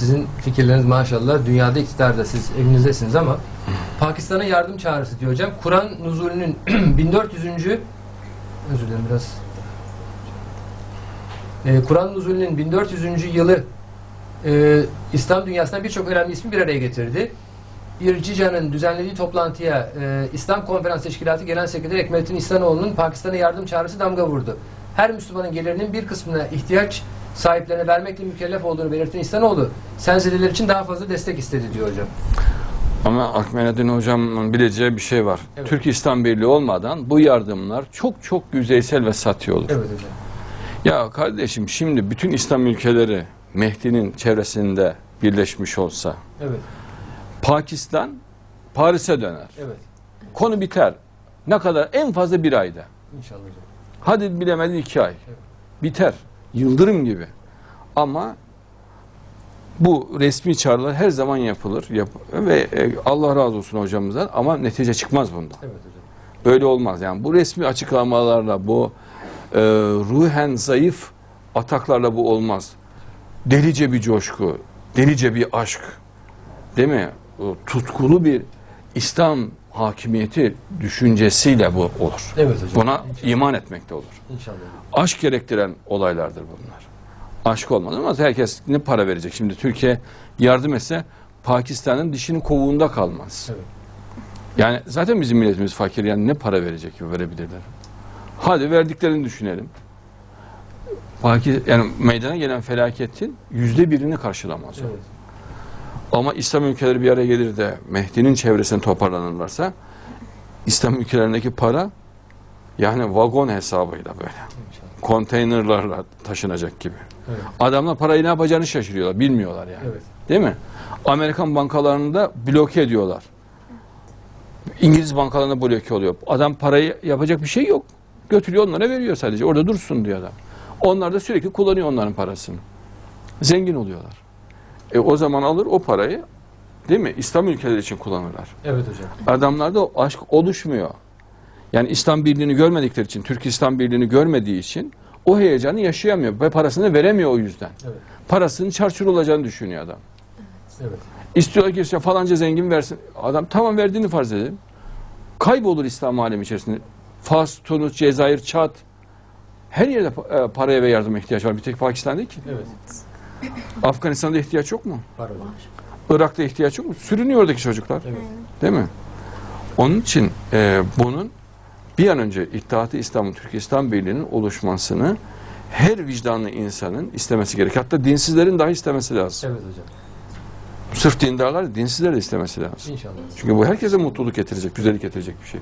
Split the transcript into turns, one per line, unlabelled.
sizin fikirleriniz maşallah dünyada iktidarda siz evinizdesiniz ama Pakistan'a yardım çağrısı diyor hocam. Kur'an nuzulünün 1400. özür dilerim biraz Ee, Kur'an nuzulünün 1400. yılı e, İslam dünyasından birçok önemli ismi bir araya getirdi. İrcica'nın düzenlediği toplantıya e, İslam Konferans Teşkilatı Genel Sekreteri Ekmelettin İhsanoğlu'nun Pakistan'a yardım çağrısı damga vurdu. Her Müslümanın gelirinin bir kısmına ihtiyaç sahiplerine vermekle mükellef olduğunu belirten İhsanoğlu, senzedeler için daha fazla destek istedi diyor hocam.
Ama Akmenettin Hocam'ın bileceği bir şey var.
Evet.
Türk İslam Birliği olmadan bu yardımlar çok çok yüzeysel ve sati olur.
Evet hocam.
Ya kardeşim şimdi bütün İslam ülkeleri Mehdi'nin çevresinde birleşmiş olsa
Evet.
Pakistan Paris'e döner.
Evet.
Konu biter. Ne kadar? En fazla bir ayda.
İnşallah hocam.
Hadi bilemedin iki ay.
Evet.
Biter. Yıldırım gibi. Ama bu resmi çağrılar her zaman yapılır. Yap ve e, Allah razı olsun hocamızdan ama netice çıkmaz bundan.
Evet hocam.
Böyle olmaz. Yani bu resmi açıklamalarla, bu e, ruhen zayıf ataklarla bu olmaz. Delice bir coşku, delice bir aşk, değil mi? O tutkulu bir İslam hakimiyeti düşüncesiyle bu olur.
Evet hocam.
Buna iman etmek de olur.
İnşallah.
Aşk gerektiren olaylardır bunlar. Aşk olmadı ama herkes ne para verecek? Şimdi Türkiye yardım etse Pakistan'ın dişinin kovuğunda kalmaz.
Evet.
Yani zaten bizim milletimiz fakir yani ne para verecek ki verebilirler. Hadi verdiklerini düşünelim. Pakistan, yani meydana gelen felaketin yüzde birini karşılamaz.
Evet.
Ama İslam ülkeleri bir araya gelir de Mehdi'nin çevresine toparlanırlarsa İslam ülkelerindeki para yani vagon hesabıyla böyle konteynerlarla taşınacak gibi.
Evet.
Adamlar parayı ne yapacağını şaşırıyorlar. Bilmiyorlar yani.
Evet.
Değil mi? Amerikan bankalarını da bloke ediyorlar. İngiliz bankalarında bloke oluyor. Adam parayı yapacak bir şey yok. Götürüyor onlara veriyor sadece. Orada dursun diyor adam. Onlar da sürekli kullanıyor onların parasını. Zengin oluyorlar. E o zaman alır o parayı değil mi? İslam ülkeleri için kullanırlar.
Evet hocam.
Adamlarda o aşk oluşmuyor. Yani İslam Birliği'ni görmedikleri için, Türk İslam Birliği'ni görmediği için o heyecanı yaşayamıyor ve parasını veremiyor o yüzden.
Evet.
Parasının çarçur olacağını düşünüyor adam.
Evet.
İstiyor ki işte falanca zengin versin. Adam tamam verdiğini farz edelim. Kaybolur İslam alemi içerisinde. Fas, Tunus, Cezayir, Çat. Her yerde e, paraya ve yardıma ihtiyaç var. Bir tek Pakistan değil ki.
Evet.
Afganistan'da ihtiyaç yok mu?
Var hocam.
Irak'ta ihtiyaç yok mu? Sürünüyor oradaki çocuklar.
Evet.
Değil mi? Onun için e, bunun bir an önce İttihat-ı İslam'ın, Türk İslam Birliği'nin oluşmasını her vicdanlı insanın istemesi gerek. Hatta dinsizlerin dahi istemesi lazım.
Evet hocam.
Sırf dindarlar, dinsizler de istemesi lazım.
İnşallah.
Çünkü bu herkese mutluluk getirecek, güzellik getirecek bir şey.